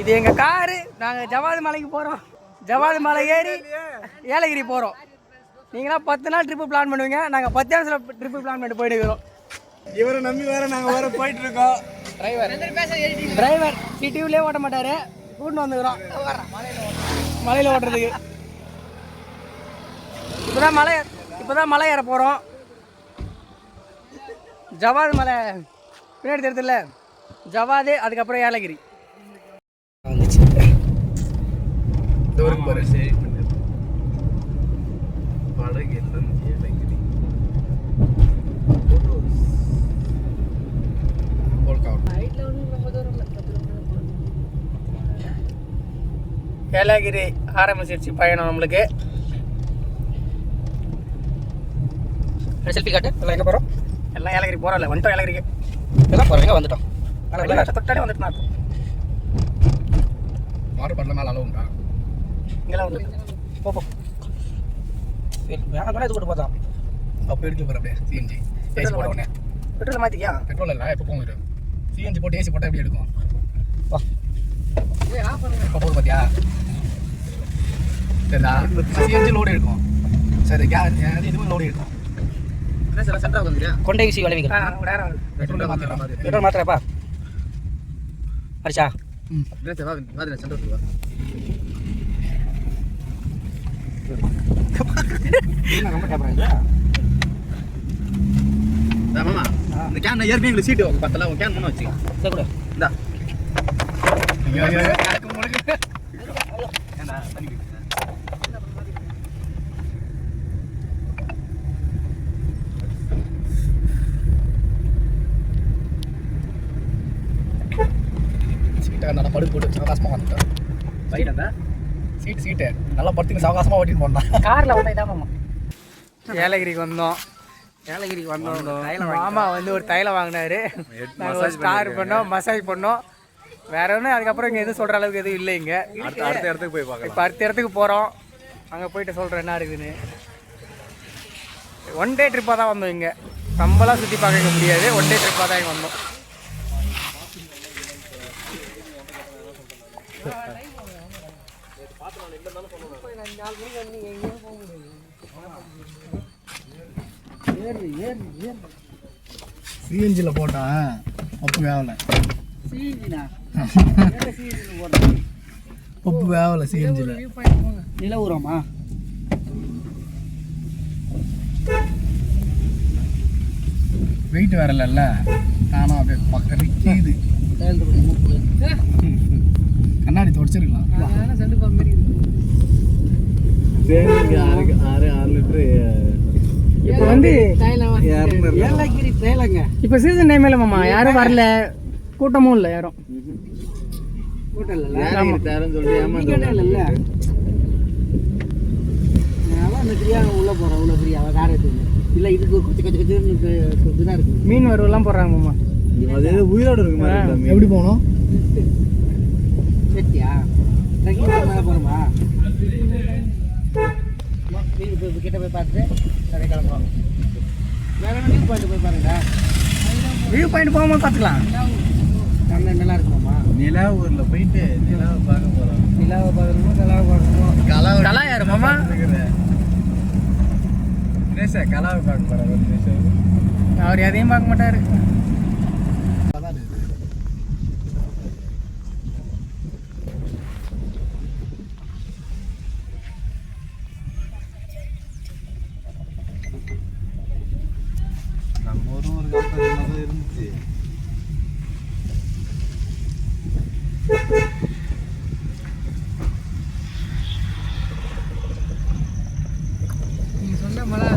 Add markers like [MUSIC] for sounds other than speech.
இது எங்க காரு. நாங்க ஜவாது மலைக்கு போறோம். ஜவாது மலை ஏறி ஏலகிரி போறோம். நீங்களாம் பத்து நாள் ட்ரிப்பு பிளான் பண்ணுவீங்க. நாங்க பத்து நிமிஷம் ட்ரிப்பு பிளான் பண்ணிட்டு போயிட்டு இருக்கிறோம். இவரை நம்பி வேற நாங்க வேற போயிட்டு இருக்கோம். டிரைவர் டிரைவர் சிட்டிவிலே ஓட்ட மாட்டாரு. கூட்டு வந்துக்கிறோம். மலையில ஓட்டுறதுக்கு. இப்போதான் மலை இப்போதான் மலை ஏற போகிறோம் ஜவாது மலை. பின்னாடி தெரியுதுல்ல? ஜவாது அதுக்கப்புறம் ஏலகிரி. இந்த ஊருக்கு பாரு சரி படகு எல்லாம் ஏலகிரி ஏலகிரி ஆரம்பிச்சிருச்சு பயணம் நம்மளுக்கு. செல்ஃபி காட்டு? எல்லாம் எங்கே போகிறோம் எல்லாம் ஏலகிரி போகிறோம் இல்லை வந்துட்டோம் ஏலகிரிக்கு. எல்லாம் போகிறோம் எங்கே வந்துட்டோம்? ஆனால் தொட்டாலே வந்துட்டு நான் மாறு பண்ணல மேல அளவு உண்டா இங்கெல்லாம் வந்து போ போ. வேணாம் தானே இது கூட பார்த்தோம் அப்போ எடுக்க போற அப்படியே சிஎன்ஜி ஏசி போட்ட உடனே பெட்ரோல் மாற்றிக்கியா பெட்ரோல் இல்லை எப்போ போங்க சிஎன்ஜி போட்டு ஏசி போட்டால் எப்படி எடுக்கும்? வா. இப்போ போகுது பார்த்தியா சரிடா. சிஎன்ஜி லோடு எடுக்கும். சரி கே இதுவும் லோடு எடுக்கும். கொண்டை வீசி விளைவிக்கிறேன் பெட்ரோல் மாற்றிடலாம் பெட்ரோல் மாத்திரப்பா ஹரிஷா ம். மாமா இந்த கேன் ஏற்கனவே எங்களுக்கு சீட்டு பத்தல உன் கேன் முன்ன வச்சு இதை கூட. இந்தா. நல்லா படுத்து போட்டு சாவகாசமாக வந்துட்டேன் சீட்டு சீட்டு. நல்லா படுத்துக்கு சாவகாசமாக ஓட்டிட்டு போனான். காரில் இதான் மாமா ஏலகிரிக்கு வந்தோம். ஏலகிரிக்கு வந்தோம். மாமா வந்து ஒரு தைலம் வாங்கினாரு. ஸ்டார் பண்ணோம் மசாஜ் பண்ணோம். வேற ஒன்றும் அதுக்கப்புறம் இங்கே எதுவும் சொல்கிற அளவுக்கு எதுவும் இல்லை இங்கே. அடுத்த இடத்துக்கு போய் பார்க்கலாம். இப்போ அடுத்த இடத்துக்கு போகிறோம் அங்கே போயிட்டு சொல்கிறேன் என்ன இருக்குதுன்னு. ஒன் டே ட்ரிப்பாக தான் வந்தோம் இங்கே. ரொம்பலாம் சுற்றி பார்க்க முடியாது. ஒன் டே ட்ரிப்பாக தான் இங்கே வந்தோம். சிஎன்ஜியில் போட்டான் பப்பு வேவலை. பப்பு [LAUGHS] வேவலை சிஎன்ஜியில் நில ஊரமா வெயிட் வரலல்ல. நானும் அப்படியே பக்கம் நிற்கிது [LAUGHS] கண்ணாடி தொடச்சிருக்கலாம். இப்போ வந்து ஏலகிரி தைலங்க இப்போ சீசன் டைம் இல்லை மாமா யாரும் வரல. கூட்டமும் இல்லை யாரும். கூட்டம் இல்ல உள்ள போறேன் உள்ள ஃப்ரீயா கார் எடுத்து இல்ல. இதுக்கு கொஞ்சம் கொஞ்சம் கொஞ்சம் இதுதான் இருக்கு மீன் வறுவெல்லாம் போடுறாங்க மாமா உயிரோடு இருக்கு எப்படி போகணும்? செட்டியா ட்ரெக்கிங் மேலே போகிறோமா போய் கிட்ட போய் பார்த்துட்டு கடை கிளம்புறோம். வேற நியூ பாயிண்ட் போய் பாருங்க. வியூ பாயிண்ட் போகும்போது பார்த்துக்கலாம். நல்ல நல்லா இருக்குமாம்மா? நிலா ஊரில் போயிட்டு நிலாவை பார்க்க போகிறோம் நிலாவை பார்க்கணுமா கலாவை பார்க்கணுமா? கலா கலா யாரு மாமா? தினேஷா கலாவை பார்க்க போகிறோம் அவர் எதையும் பார்க்க மாட்டாரு. இருந்துச்சு நீங்க சொன்ன மழை